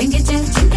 Çekici çekici